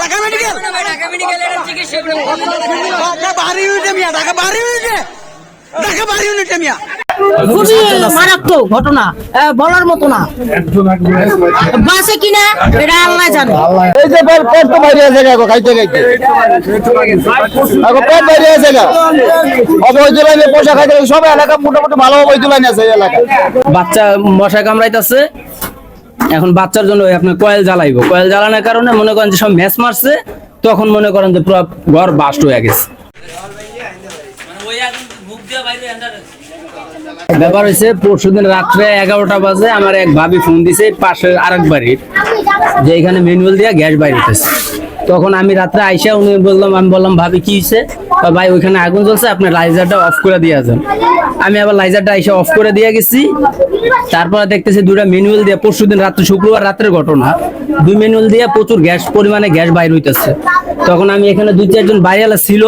Dhaka medical Dhaka medical এর চিকিৎসা ঢাকা বাহারি ইউনিটে মিয়া ঢাকা বাহারি ইউনিটে ঢাকা বাহারি ইউনিটে মিয়া। খুবই মারাত্মক ঘটনা বলার মতো না। বাসে কিনা এটা আল্লাহ জানে। এই যে পেট পেট তো বাইরে আছে গা খাইতে খাইতে। পেট বাইরে আছে গা। অবৈধ লাইনে খাইতে সব এলাকা মোটামুটি ভালো অবৈধ লাইন আছে এই এলাকায়। বাচ্চা মশা কামড়াইতেছে। এখন বাচ্চার জন্য আপনার কয়েল জ্বালাইবো। কয়েল জ্বালানোর কারণে মনে করেন যে সব ম্যাচ মারছে, তখন মনে করেন যে পুরো ঘর বাস্ট হয়ে গেছে। ব্যাপার হয়েছে পরশুদিন রাত্রে এগারোটা বাজে আমার এক ভাবি ফোন দিছে, পাশের আরেক বাড়ির, যে এখানে ম্যানুয়াল দিয়ে গ্যাস বাইরেতেছে তখন আমি রাত্রে আইসা উনি বললাম, আমি বললাম, ভাবি, কি হয়েছে ভাই, ওইখানে আগুন জ্বলছে, আপনি লাইজারটা অফ করে দিয়ে যান আমি আবার লাইজারটা এসে অফ করে দিয়ে গেছি। তারপরে দেখতেছি দুটা ম্যানুয়াল দিয়ে পরশু দিন রাত্রে, শুক্রবার রাত্রের ঘটনা। দুই ম্যানুয়াল দিয়ে প্রচুর গ্যাস, পরিমাণে গ্যাস বাইর হইতেছে। তখন আমি এখানে দুই চারজন বাইরেলা ছিল।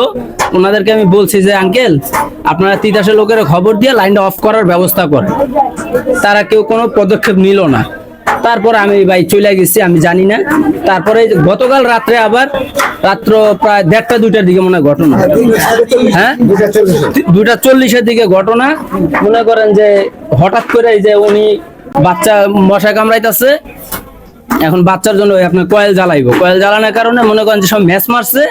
ওনাদেরকে আমি বলছি যে, আঙ্কেল, আপনারা তিতাসের লোকের খবর দিয়ে লাইনটা অফ করার ব্যবস্থা করেন। তারা কেউ কোনো পদক্ষেপ নিল না। তারপর আমি ভাই চলে গেছি, আমি জানি না। তারপরে গতকাল রাত্রে আবার রাত্র প্রায় দেড়টা, দুইটার দিকে মনে ঘটনা। হ্যাঁ? দুইটা চল্লিশের দিকে ঘটনা। মনে করেন যে হঠাৎ করে যে উনি বাচ্চা মশা কামড়াইতেছে, এখন বাচ্চার জন্য আপনার কয়েল জ্বালাইবো। কয়েল জ্বালানোর কারণে মনে করেন যে সব ম্যাচ মারছে,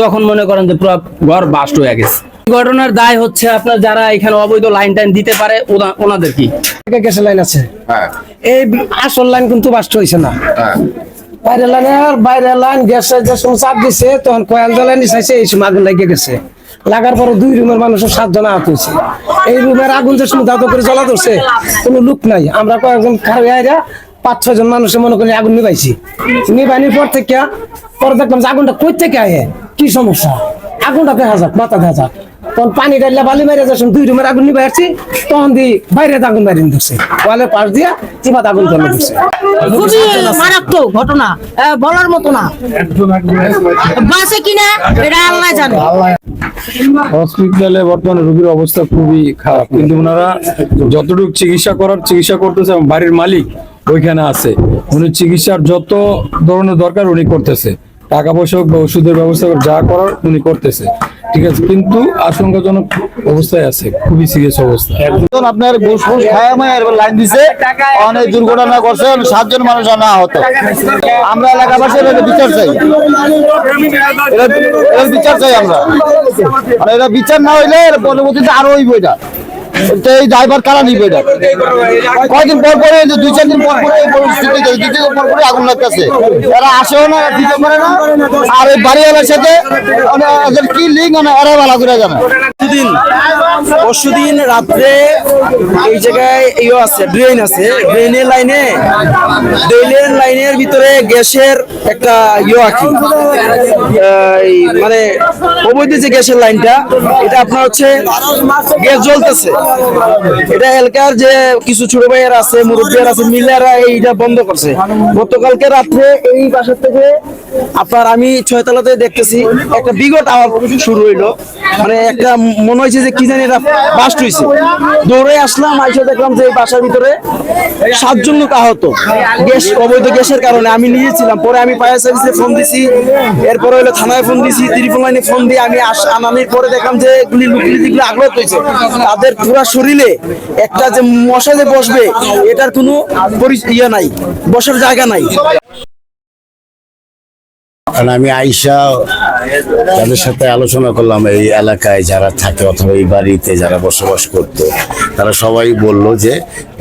তখন মনে করেন যে পুরো ঘর বাস্ট হয়ে গেছে। ঘটনার দায় হচ্ছে আপনার যারা এখানে অবৈধ লাইন টাইন দিতে পারে ওনাদের কি? গ্যাসের লাইন আছে। এই আসল লাইন কিন্তু বাস্ট হয়েছে না। বাইরের লাইন আর বাইরের লাইন গ্যাসের যে সময় চাপ দিছে তখন কয়েল জ্বালানি নিচাইছে এই সময় আগুন লাগিয়ে গেছে। লাগার পরে দুই রুমের মানুষের সাতজন আহত হয়েছে। এই রুমের আগুন যে সময় দাদু করে জ্বলা ধরছে কোনো লোক নাই। আমরা কয়েকজন খারাপ আইরা পাঁচ ছয় জন মানুষের মনে করি আগুন নিবাইছি নিবাইনির পর থেকে পরে দেখলাম যে আগুনটা কই থেকে আয়ে কি সমস্যা? আগুনটা দেখা যাক মাথা দেখা যাক। তখন পানি ডাইলে বালি মেরে যাচ্ছেন দুই রুমের আগুন নিবে আসছি তখন দি বাইরে আগুন মারি ধরছে ওয়ালের পাশ দিয়া চিমাত আগুন জ্বলে ধরছে খুবই মারাত্মক ঘটনা বলার মতো না। বাসে কিনা এটা আল্লাহ জানে। হসপিটালে বর্তমানে রোগীর অবস্থা খুবই খারাপ। কিন্তু ওনারা যতটুকু চিকিৎসা করার চিকিৎসা করতেছে এবং বাড়ির মালিক ওইখানে আছে। উনি চিকিৎসার যত ধরনের দরকার উনি করতেছে। টাকা পয়সা বা ওষুধের ব্যবস্থা যা করার উনি করতেছে। ঠিক আছে? কিন্তু আশঙ্কাজনক অবস্থায় আছে, খুবই সিরিয়াস অবস্থা। এখন আপনার ঘুষ ফুস খায় লাইন দিছে, অনেক দুর্ঘটনা করছে সাতজন মানুষ না আহত। আমরা এলাকাবাসী এর বিচার চাই। এর বিচার চাই আমরা। আর এটা বিচার না হইলে পরবর্তীতে আরও হইব এটা। তো এই ড্রাইভার কারা নিবে এটা? কয়েকদিন পর পরে দুই, চার দিন পর পরে দিন পর পরে আগুন লাগতেছে। এরা আসেও না, দিতে পারে না। আর ওই বাড়িওয়ালার সাথে মানে কি লিঙ্ক মানে এরা ভালো করে জানে। দিন পরশুদিন রাত্রে এই জায়গায় ইয়ে আছে, ড্রেন আছে। ড্রেনের লাইনে, ড্রেনের লাইনের ভিতরে গ্যাসের একটা ইয়ে আঁকি। মানে অবৈধ যে গ্যাসের লাইনটা, এটা আপনার হচ্ছে গ্যাস জ্বলতেছে। এটা এলাকার যে কিছু ছোট ভাইয়ের আছে মুরব্বীর আছে, মিলারা এইটা বন্ধ করছে। গতকালকে রাত্রে এই বাসার থেকে আপনার আমি ছয়তলাতে দেখতেছি, একটা বিগত আওয়াজ শুরু হইল। মানে একটা মনে হয়েছে যে কি জানি এটা বাস্ট হয়েছে দৌড়ে আসলাম, আইসা দেখলাম যে এই বাসার ভিতরে সাতজন লোক আহত। গ্যাস, অবৈধ গ্যাসের কারণে আমি নিজে ছিলাম। পরে আমি ফায়ার সার্ভিসে ফোন দিছি, এরপরে হলো থানায় ফোন দিছি ত্রিপুল লাইনে ফোন দিয়ে আমি আনানির পরে দেখলাম যে এগুলি লুকলি দিগুলো আগ্রহ হয়েছে, তাদের পুরা শরীরে একটা যে মশা যে বসবে, এটার কোনো ইয়ে নাই, বসার জায়গা নাই। আমি আইসা তাদের সাথে আলোচনা করলাম এই এলাকায় যারা থাকে অথবা এই বাড়িতে যারা বসবাস করত। তারা সবাই বলল যে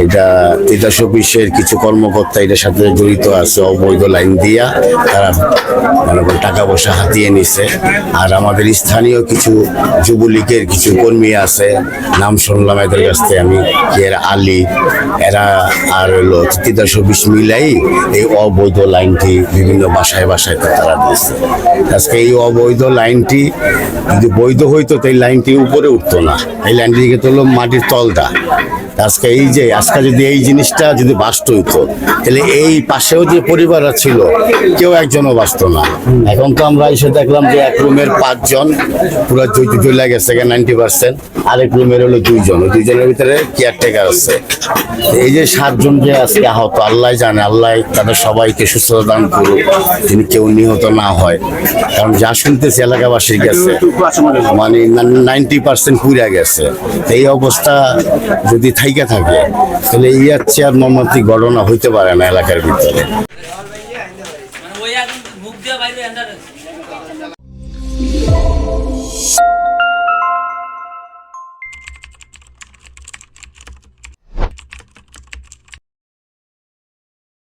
এটা তিতাস অফিসের কিছু কর্মকর্তা এটার সাথে জড়িত আছে, অবৈধ লাইন দিয়া তারা মনে করেন টাকা পয়সা হাতিয়ে নিছে। আর আমাদের স্থানীয় কিছু যুবলীগের কিছু কর্মী আছে, নাম শুনলাম এদের কাছ থেকে আমি যে এরা আলী, এরা আর হলো তিতাস অফিস মিলাই এই অবৈধ লাইনটি বিভিন্ন বাসায় বাসায় তারা দিয়েছে আজকে এই অবৈধ লাইনটি যদি বৈধ হইতো তো এই লাইনটি উপরে উঠতো না। এই লাইনটি দিকে হলো মাটির তলটা। আজকে এই যে, আজকে যদি এই জিনিসটা যদি বাস্ত হইতো, তাহলে এই পাশেও যে পরিবার ছিল, কেউ একজনও বাঁচতো না। এখন তো আমরা এসে দেখলাম যে এক রুমের পাঁচজন, পুরো চলে গেছে নাইনটি পার্সেন্ট আরেক রুমের হলো দুইজন। দুইজনের ভিতরে কেয়ারটেকার আছে। এই যে সাতজন যে আজকে আহত আল্লাহ জানে আল্লাহ তাদের সবাইকে সুস্থতা দান করুক, যিনি কেউ নিহত না হয়। কারণ যা শুনতেছি এলাকাবাসীর গেছে মানে নাইনটি পার্সেন্ট পুড়ে গেছে। এই অবস্থা যদি থাইকা থাকে তাহলে ইয়ার চেয়ার মর্মান্তিক ঘটনা হইতে পারে না এলাকার ভিতরে।